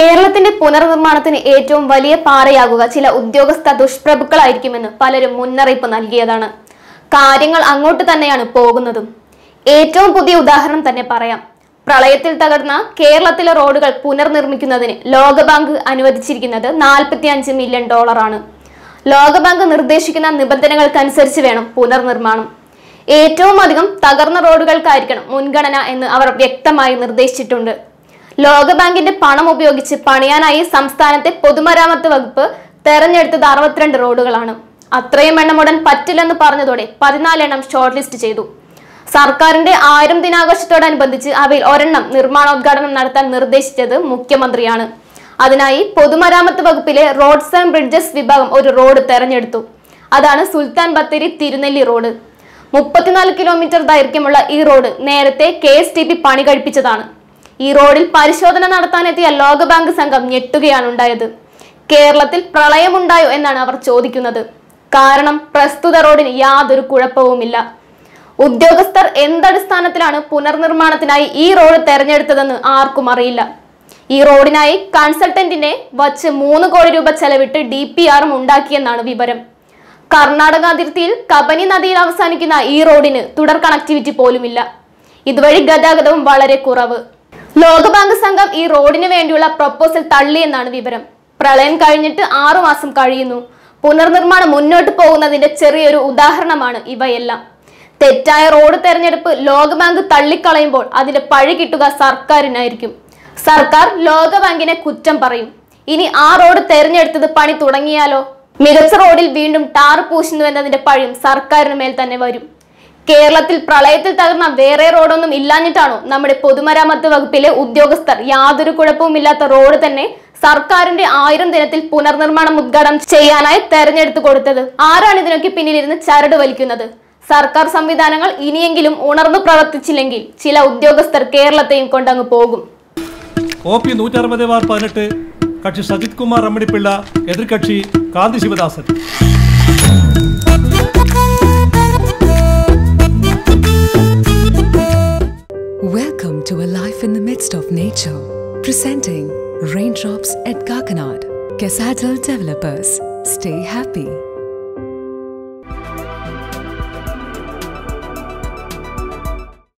കേരളത്തിന്റെ പുനർനിർമ്മാണത്തിന് ഏറ്റവും വലിയ പാറയാകുക ചില ഉദ്യോഗസ്ഥ ദുഷ്പ്രഭുക്കളായിരിക്കുമെന്ന് പലരും മുന്നറിയിപ്പ് നൽകിയതാണ്. കാര്യങ്ങൾ അങ്ങോട്ട് തന്നെയാണ് പോകുന്നതും. ഏറ്റവും പുതിയ ഉദാഹരണം തന്നെ പറയാം. പ്രളയത്തിൽ തകർന്ന കേരളത്തിലെ റോഡുകൾ പുനർനിർമ്മിക്കുന്നതിന് ലോകബാങ്ക് അനുവദിച്ചിരിക്കുന്നത് നാൽപ്പത്തി അഞ്ച് മില്യൺ ഡോളറാണ്. ലോകബാങ്ക് നിർദ്ദേശിക്കുന്ന നിബന്ധനകൾക്കനുസരിച്ച് വേണം പുനർനിർമ്മാണം. ഏറ്റവും അധികം തകർന്ന റോഡുകൾക്കായിരിക്കണം മുൻഗണന എന്ന് അവർ വ്യക്തമായി നിർദ്ദേശിച്ചിട്ടുണ്ട്. ലോകബാങ്കിന്റെ പണം ഉപയോഗിച്ച് പണിയാനായി സംസ്ഥാനത്തെ പൊതുമരാമത്ത് വകുപ്പ് തെരഞ്ഞെടുത്തത് അറുപത്തിരണ്ട് റോഡുകളാണ്. അത്രയും എണ്ണം ഉടൻ പറ്റില്ലെന്ന് പറഞ്ഞതോടെ പതിനാലെണ്ണം ഷോർട്ട് ലിസ്റ്റ് ചെയ്തു. സർക്കാരിന്റെ ആയിരം ദിനാഘോഷത്തോടനുബന്ധിച്ച് അവയിൽ ഒരെണ്ണം നിർമ്മാണോദ്ഘാടനം നടത്താൻ നിർദ്ദേശിച്ചത് മുഖ്യമന്ത്രിയാണ്. അതിനായി പൊതുമരാമത്ത് വകുപ്പിലെ റോഡ്സ് ആൻഡ് ബ്രിഡ്ജസ് വിഭാഗം ഒരു റോഡ് തെരഞ്ഞെടുത്തു. അതാണ് സുൽത്താൻ ബത്തേരി തിരുനെല്ലി റോഡ്. മുപ്പത്തിനാല് കിലോമീറ്റർ ദൈർഘ്യമുള്ള ഈ റോഡ് നേരത്തെ കെ എസ് ടി പി പണി കഴിപ്പിച്ചതാണ്. ഈ റോഡിൽ പരിശോധന നടത്താനെത്തിയ ലോകബാങ്ക് സംഘം ഞെട്ടുകയാണ് ഉണ്ടായത്. കേരളത്തിൽ പ്രളയമുണ്ടായോ എന്നാണ് അവർ ചോദിക്കുന്നത്. കാരണം പ്രസ്തുത റോഡിന് യാതൊരു കുഴപ്പവുമില്ല. ഉദ്യോഗസ്ഥർ എന്തടിസ്ഥാനത്തിലാണ് പുനർനിർമ്മാണത്തിനായി ഈ റോഡ് തെരഞ്ഞെടുത്തതെന്ന് ആർക്കും അറിയില്ല. ഈ റോഡിനായി കൺസൾട്ടന്റിനെ വച്ച് മൂന്ന് കോടി രൂപ ചെലവിട്ട് ഡി പി ആറും ഉണ്ടാക്കിയെന്നാണ് വിവരം. കർണാടക അതിർത്തിയിൽ കബനി നദിയിൽ അവസാനിക്കുന്ന ഈ റോഡിന് തുടർ കണക്ടിവിറ്റി പോലുമില്ല. ഇതുവഴി ഗതാഗതവും വളരെ കുറവ്. ലോകബാങ്ക് സംഘം ഈ റോഡിന് വേണ്ടിയുള്ള പ്രപ്പോസൽ തള്ളി എന്നാണ് വിവരം. പ്രളയം കഴിഞ്ഞിട്ട് ആറു മാസം കഴിയുന്നു. പുനർനിർമ്മാണം മുന്നോട്ട് പോകുന്നതിന്റെ ചെറിയൊരു ഉദാഹരണമാണ് ഇവയെല്ലാം. തെറ്റായ റോഡ് തെരഞ്ഞെടുപ്പ് ലോകബാങ്ക് തള്ളിക്കളയുമ്പോൾ അതിന്റെ പഴി കിട്ടുക സർക്കാരിനായിരിക്കും. സർക്കാർ ലോകബാങ്കിനെ കുറ്റം പറയും. ഇനി ആ റോഡ് തെരഞ്ഞെടുത്തത് പണി തുടങ്ങിയാലോ? മികച്ച റോഡിൽ വീണ്ടും ടാർ പൂശുന്നുവെന്നതിന്റെ പഴിയും സർക്കാരിന് മേൽ തന്നെ വരും. കേരളത്തിൽ പ്രളയത്തിൽ തകർന്ന വേറെ റോഡൊന്നും ഇല്ലാഞ്ഞിട്ടാണോ നമ്മുടെ പൊതുമരാമത്ത് വകുപ്പിലെ ഉദ്യോഗസ്ഥർ യാതൊരു കുഴപ്പവുമില്ലാത്ത റോഡ് തന്നെ സർക്കാരിന്റെ ആയിരം ദിനത്തിൽ പുനർനിർമ്മാണം ഉദ്ഘാടനം ചെയ്യാനായി തെരഞ്ഞെടുത്തു കൊടുത്തത്? ആരാണ് ഇതിനൊക്കെ പിന്നിലിരുന്ന് ചരട് വലിക്കുന്നത്? സർക്കാർ സംവിധാനങ്ങൾ ഇനിയെങ്കിലും ഉണർന്നു പ്രവർത്തിച്ചില്ലെങ്കിൽ ചില ഉദ്യോഗസ്ഥർ കേരളത്തെയും കൊണ്ടങ്ങ് പോകും. കോപ്പി നൂറ്ററുപത് പതിനെട്ട് കക്ഷി സജിത് കുമാർ അമ്മിണിപ്പിള്ള എതിർകക്ഷി കാന്തി Sivadasan. Life in the midst of nature. Presenting Raindrops at Kakanad. Casadal Developers. Stay happy.